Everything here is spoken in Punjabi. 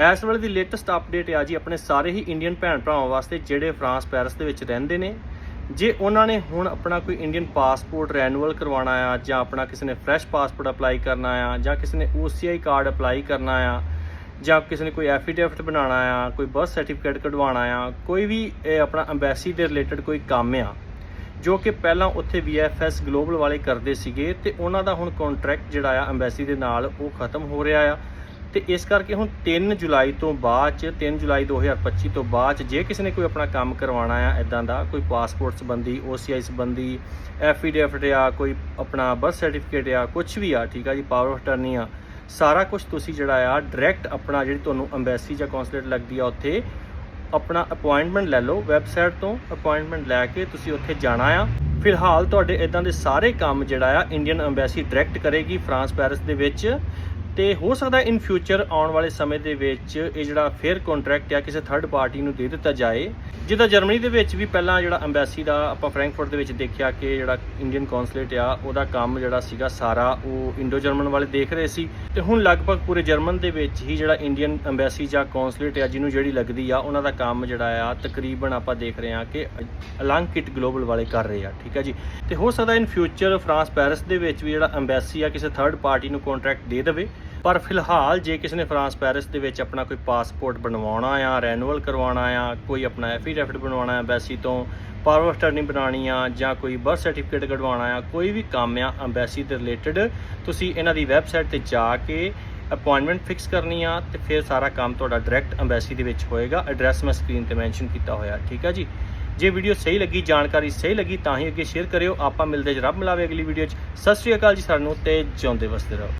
ਇਸ ਵੇਲੇ ਦੀ ਲੇਟੈਸਟ ਅਪਡੇਟ ਆ ਜੀ ਆਪਣੇ ਸਾਰੇ ਹੀ ਇੰਡੀਅਨ ਭੈਣ ਭਰਾਵਾਂ ਵਾਸਤੇ ਜਿਹੜੇ ਫਰਾਂਸ, ਪੈਰਿਸ ਦੇ ਵਿੱਚ ਰਹਿੰਦੇ ਨੇ। ਜੇ ਉਹਨਾਂ ਨੇ ਹੁਣ ਆਪਣਾ ਕੋਈ ਇੰਡੀਅਨ ਪਾਸਪੋਰਟ ਰੈਨੂਅਲ ਕਰਵਾਉਣਾ ਆ ਜਾਂ ਆਪਣਾ ਕਿਸੇ ਨੇ ਫਰੈਸ਼ ਪਾਸਪੋਰਟ ਅਪਲਾਈ ਕਰਨਾ ਆ ਜਾਂ ਕਿਸੇ ਨੇ OCI ਕਾਰਡ ਅਪਲਾਈ ਕਰਨਾ ਆ ਜਾਂ ਕਿਸੇ ਨੇ ਕੋਈ ਐਫੀਡੇਵਿਟ ਬਣਾਉਣਾ ਆ, ਕੋਈ ਬਰਥ ਸਰਟੀਫਿਕੇਟ ਕਢਵਾਉਣਾ ਆ, ਕੋਈ ਵੀ ਆਪਣਾ ਐਮਬੈਸੀ ਦੇ ਰਿਲੇਟਡ ਕੋਈ ਕੰਮ ਆ, ਜੋ ਕਿ ਪਹਿਲਾਂ ਉੱਥੇ VFS ਗਲੋਬਲ ਵਾਲੇ ਕਰਦੇ ਸੀਗੇ ਤੇ ਉਹਨਾਂ ਦਾ ਹੁਣ ਕੰਟਰੈਕਟ ਜਿਹੜਾ ਆ ਐਮਬੈਸੀ ਦੇ ਨਾਲ ਉਹ ਖਤਮ ਹੋ ਰਿਹਾ ਆ। ਤੇ ਇਸ ਕਰਕੇ ਹੁਣ 3 ਜੁਲਾਈ ਤੋਂ ਬਾਅਦ ਚ 3 ਜੁਲਾਈ 2025 ਤੋਂ ਬਾਅਦ ਚ, ਜੇ ਕਿਸੇ ਨੇ ਕੋਈ ਆਪਣਾ ਕੰਮ ਕਰਵਾਉਣਾ ਆ ਇਦਾਂ ਦਾ, ਕੋਈ ਪਾਸਪੋਰਟ ਸੰਬੰਧੀ OCI ਸੰਬੰਧੀ, ਐਫੀਡੇਵਿਟ ਆ, ਕੋਈ ਆਪਣਾ ਬਰਥ ਸਰਟੀਫਿਕੇਟ ਆ ਕੁਝ ਵੀ ਆ, ਠੀਕ ਆ ਜੀ ਪਾਵਰ ਆਫ ਅਟਰਨੀ ਆ, ਸਾਰਾ ਕੁਝ ਤੁਸੀਂ ਜਿਹੜਾ ਆ ਡਾਇਰੈਕਟ ਆਪਣਾ ਜਿਹੜੀ ਤੁਹਾਨੂੰ ਐਮਬੈਸੀ ਜਾਂ ਕੌਂਸੂਲੇਟ ਲੱਗਦੀ ਆ ਉੱਥੇ, ਆਪਣਾ ਅਪਾਇੰਟਮੈਂਟ ਲੈ ਲਓ ਵੈਬਸਾਈਟ ਤੋਂ ਅਪਾਇੰਟਮੈਂਟ ਲੈ ਕੇ ਤੁਸੀਂ ਉੱਥੇ ਜਾਣਾ ਆ। ਫਿਲਹਾਲ ਤੁਹਾਡੇ ਇਦਾਂ ਦੇ ਸਾਰੇ ਕੰਮ ਜਿਹੜਾ ਆ ਇੰਡੀਅਨ ਐਮਬੈਸੀ ਡਾਇਰੈਕਟ ਕਰੇਗੀ ਫਰਾਂਸ ਪੈਰਿਸ ਦੇ ਵਿੱਚ। ਤੇ ਹੋ ਸਕਦਾ ਇਨ ਫਿਊਚਰ ਆਉਣ ਵਾਲੇ ਸਮੇਂ ਦੇ ਵਿੱਚ ਇਹ ਜਿਹੜਾ ਫੇਅਰ ਕੰਟਰੈਕਟ ਆ ਕਿਸੇ ਥਰਡ ਪਾਰਟੀ ਨੂੰ ਦੇ ਦਿੱਤਾ ਜਾਏ, ਜਿੱਦਾਂ ਜਰਮਨੀ ਦੇ ਵਿੱਚ ਵੀ ਪਹਿਲਾਂ ਜਿਹੜਾ ਐਮਬੈਸੀ ਦਾ ਆਪਾਂ ਫਰੈਂਕਫਰਟ ਦੇ ਵਿੱਚ ਦੇਖਿਆ ਕਿ ਜਿਹੜਾ ਇੰਡੀਅਨ ਕੌਂਸੂਲੇਟ ਆ, ਉਹਦਾ ਕੰਮ ਜਿਹੜਾ ਸੀਗਾ ਸਾਰਾ ਉਹ ਇੰਡੋ ਜਰਮਨ ਵਾਲੇ ਦੇਖ ਰਹੇ ਸੀ ਤੇ ਹੁਣ ਲਗਭਗ ਪੂਰੇ ਜਰਮਨ ਦੇ ਵਿੱਚ ਹੀ ਜਿਹੜਾ ਇੰਡੀਅਨ ਐਮਬੈਸੀ ਜਾਂ ਕੌਂਸੂਲੇਟ ਆ, ਜਿਹਨੂੰ ਜਿਹੜੀ ਲੱਗਦੀ ਆ, ਉਹਨਾਂ ਦਾ ਕੰਮ ਜਿਹੜਾ ਆ ਤਕਰੀਬਨ ਆਪਾਂ ਦੇਖ ਰਹੇ ਆ ਕਿ ਅਲੰਕਿਟ ਗਲੋਬਲ ਵਾਲੇ ਕਰ ਰਹੇ ਆ, ਠੀਕ ਆ ਜੀ? ਤੇ ਹੋ ਸਕਦਾ ਇਨ ਫਿਊਚਰ ਫਰਾਂਸ ਪੈਰਿਸ ਦੇ ਵਿੱਚ ਵੀ ਜਿਹੜਾ ਐਮਬੈਸੀ ਆ, ਕਿਸੇ ਥਰਡ ਪਾਰਟੀ ਨੂੰ ਕੰਟਰੈਕਟ ਦੇ ਦੇਵੇ। ਪਰ ਫਿਲਹਾਲ ਜੇ ਕਿਸੇ ਨੇ ਫਰਾਂਸ ਪੈਰਿਸ ਦੇ ਵਿੱਚ ਆਪਣਾ ਕੋਈ ਪਾਸਪੋਰਟ ਬਣਵਾਉਣਾ ਆ, ਰੈਨੂਅਲ ਕਰਵਾਉਣਾ ਆ, ਕੋਈ ਆਪਣਾ ਐਫੀਡੈਵਿਟ ਬਣਵਾਉਣਾ ਆ, ਐਮਬੈਸੀ ਤੋਂ ਪਾਵਰ ਆਫ ਅਟਰਨੀ ਬਣਾਉਣੀ ਆ ਜਾਂ ਕੋਈ ਬਰਥ ਸਰਟੀਫਿਕੇਟ ਕਢਵਾਉਣਾ ਆ, ਕੋਈ ਵੀ ਕੰਮ ਆ ਐਮਬੈਸੀ ਦੇ ਰਿਲੇਟਡ, ਤੁਸੀਂ ਇਹਨਾਂ ਦੀ ਵੈਬਸਾਈਟ ਤੇ ਜਾ ਕੇ ਅਪਾਇੰਟਮੈਂਟ ਫਿਕਸ ਕਰਨੀ ਆ ਤੇ ਫਿਰ ਸਾਰਾ ਕੰਮ ਤੁਹਾਡਾ ਡਾਇਰੈਕਟ ਐਮਬੈਸੀ ਦੇ ਵਿੱਚ ਹੋਏਗਾ। ਐਡਰੈਸ ਮੈਂ ਸਕਰੀਨ ਤੇ ਮੈਂਸ਼ਨ ਕੀਤਾ ਹੋਇਆ, ਠੀਕ ਆ ਜੀ? ਜੇ ਵੀਡੀਓ ਸਹੀ ਲੱਗੀ, ਜਾਣਕਾਰੀ ਸਹੀ ਲੱਗੀ ਤਾਂ ਹੀ ਅੱਗੇ ਸ਼ੇਅਰ ਕਰਿਓ। ਆਪਾਂ ਮਿਲਦੇ ਜਰਬ ਮਿਲਾਵੇ ਅਗਲੀ ਵੀਡੀਓ 'ਚ। ਸਤਿ ਸ਼੍ਰੀ ਅਕਾਲ ਜੀ ਸਾਨੂੰ ਨੂੰ ਤੇ ਜਿਉਂਦੇ ਵਸਦੇ ਰਹੋ।